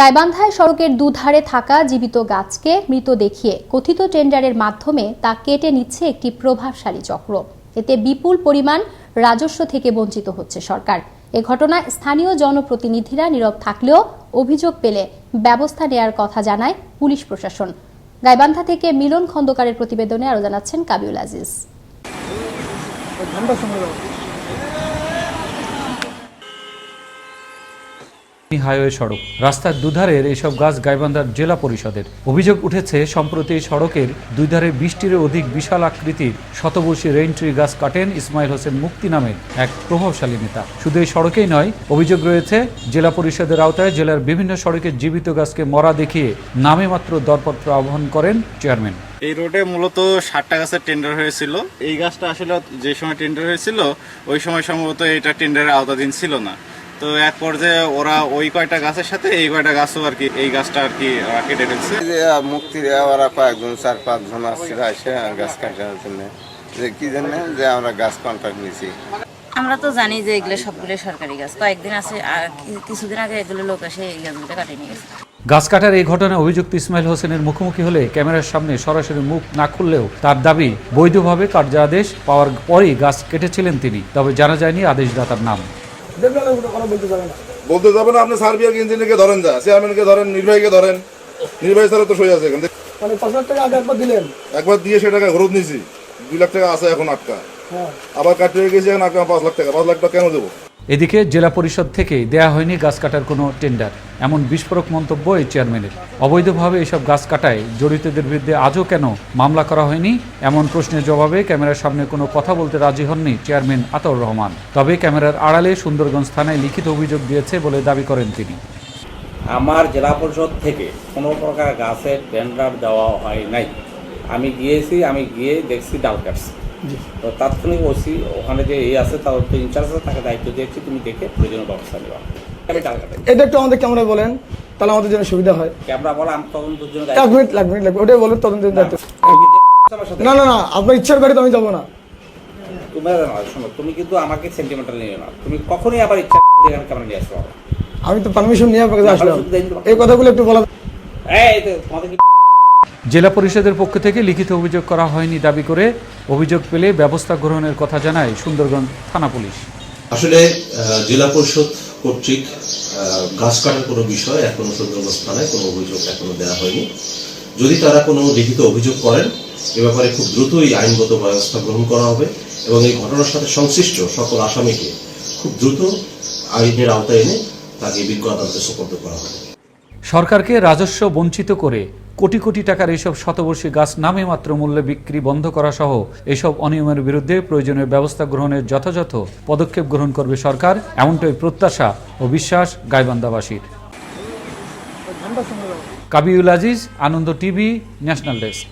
গাইবান্ধায় সড়কের দুধারে থাকা জীবিত গাছকে মৃত দেখিয়ে কথিত টেন্ডারের মাধ্যমে তা কেটে নিচ্ছে একটি প্রভাবশালী চক্র। এতে বিপুল পরিমাণ রাজস্ব থেকে বঞ্চিত হচ্ছে সরকার। এ ঘটনায় স্থানীয় জনপ্রতিনিধিরা নীরব থাকলেও অভিযোগ পেলে ব্যবস্থা নেয়ার কথা জানায় পুলিশ প্রশাসন। গাইবান্ধা থেকে মিলন খন্দকারের প্রতিবেদনে আরও জানাচ্ছেন কাবিউল আজিজ। হাইওয়ে সড়ক। রাস্তার দুধারের এসব গাছ গাইবান্ধার জেলা পরিষদের। অভিযোগ উঠেছে, সম্প্রতি সড়কের দুই ধারে বৃষ্টির অধিক বিশাল আকৃতির শতবর্ষী রেইনট্রি গাছ কাটেন ইসমাইল হোসেন মুক্তি নামের এক প্রভাবশালী নেতা। শুধু এই সড়কেই নয়, অভিযোগ রয়েছে, জেলা পরিষদের আওতায় জেলার বিভিন্ন সড়কের জীবিত গাছকে মরা দেখিয়ে নামে মাত্র দরপত্র আহ্বান করেন চেয়ারম্যান। এই রোডে মূলত ষাটটা গাছের টেন্ডার হয়েছিল। এই গাছটা আসলে যে সময় টেন্ডার হয়েছিল, ওই সময় সম্ভবত এটা টেন্ডারের আওতাধীন ছিল না। তো এক পর্যায়ে ওরা ওই কয়টা গাছের সাথে এই কয়টা গাছও আর কি এই গাছটা আর কি কেটে ফেলছে। মুক্তি ওরা কয়েকজন চার পাঁচজন আসছিল এসে গাছ কাটার জন্য। যে কি জন্য যে আমরা গাছ কন্ট্রাক্ট নিয়েছি। আমরা তো জানি যে এগুলো সবগুলো সরকারি গাছ। কয়েকদিন আছে আর কিছুদিন আগে এগুলো লোক এসে এই গাছগুলো কাটিয়ে নিয়ে গেছে। গাছ কাটার এই ঘটনায় অভিযুক্ত ইসমাইল হোসেনের মুখোমুখি হলে ক্যামেরার সামনে সরাসরি মুখ না খুললেও তার দাবি বৈধভাবে কার্যাদেশ পাওয়ার পরই গাছ কেটেছিলেন তিনি তবে জানা যায়নি আদেশদাতার নাম। বলতে যাবে না আপনি সার্বিয়ার ইঞ্জিনিয়ারকে ধরেন যা চেয়ারম্যানকে ধরেন নির্বাহীকে ধরেন নির্বাহী স্যার তো সই আছে এখান থেকে। মানে পাঁচ লাখ টাকা আগে একবার দিলেন। একবার দিয়ে সে টাকা ঘরত নিয়েছি দুই লাখ টাকা আছে এখন আটকা। আবার কাটিয়ে হয়ে গেছে এখন পাঁচ লাখ টাকা পাঁচ লাখ টাকা কেন দেবো? এদিকে জেলা পরিষদ থেকে দেয়া হয়নি গাছ কাটার কোনো টেন্ডার এমন বিস্ফোরক মন্তব্য এই চেয়ারম্যানের। অবৈধভাবে এসব গাছ কাটায় জড়িতদের বিরুদ্ধে আজও কেন মামলা করা হয়নি? এমন প্রশ্নের জবাবে ক্যামেরার সামনে কোনো কথা বলতে রাজি হননি চেয়ারম্যান আতর রহমান। তবে ক্যামেরার আড়ালে সুন্দরগঞ্জ থানায় লিখিত অভিযোগ দিয়েছে বলে দাবি করেন তিনি। আমার জেলা পরিষদ থেকে কোনো প্রকার গাছের টেন্ডার দেওয়া হয় নাই। আমি গিয়েছি আমি গিয়ে দেখছি ডাল কাটছি। তাৎক্ষণিক ওসি ওখানে যে এই আছে তার তো ইনচার্জ আছে তাকে দায়িত্ব দিয়েছি তুমি দেখে প্রয়োজনীয় ব্যবস্থা নেওয়া আমি এটা একটু আমাদের বলেন তাহলে আমাদের জন্য সুবিধা হয় ক্যামেরা বলা আমি তদন্তের জন্য এক মিনিট মিনিট লাগবে ওটাই বলুন তদন্তের দায়িত্ব? না না না আপনার ইচ্ছার গাড়িতে আমি যাব না তুমি শোনো তুমি কিন্তু আমাকে সেন্টিমেন্টাল নিও না তুমি কখনোই আবার ইচ্ছা ক্যামেরা নিয়ে না। আমি তো পারমিশন নিয়ে আপনার কাছে আসলাম। এই কথাগুলো একটু বলা এই তো তোমাদের জেলা পরিষদের পক্ষ থেকে লিখিত অভিযোগ করা হয়নি দাবি করে অভিযোগ পেলে ব্যবস্থা গ্রহণের কথা জানায় সুন্দরগঞ্জ থানা পুলিশ। আসলে জেলা পরিষদ কর্তৃক গাছ কাটার কোনো বিষয় এখনও সুন্দরগঞ্জ থানায় কোনো অভিযোগ এখনও দেওয়া হয়নি। যদি তারা কোনো লিখিত অভিযোগ করেন, এ ব্যাপারে খুব দ্রুতই আইনগত ব্যবস্থা গ্রহণ করা হবে এবং এই ঘটনার সাথে সংশ্লিষ্ট সকল আসামিকে খুব দ্রুত আইনের আওতায় এনে তাকে বিজ্ঞ আদালতে সোপর্দ করা হবে। সরকারকে রাজস্ব বঞ্চিত করে কোটি কোটি টাকার এইসব শতবর্ষী গাছ নামে মাত্র মূল্যে বিক্রি বন্ধ করা সহ এসব অনিয়মের বিরুদ্ধে প্রয়োজনীয় ব্যবস্থা গ্রহণের যথাযথ পদক্ষেপ গ্রহণ করবে সরকার, এমনটাই প্রত্যাশা ও বিশ্বাস গাইবান্ধাবাসীর। Kabiul Aziz, Ananda TV, national desk.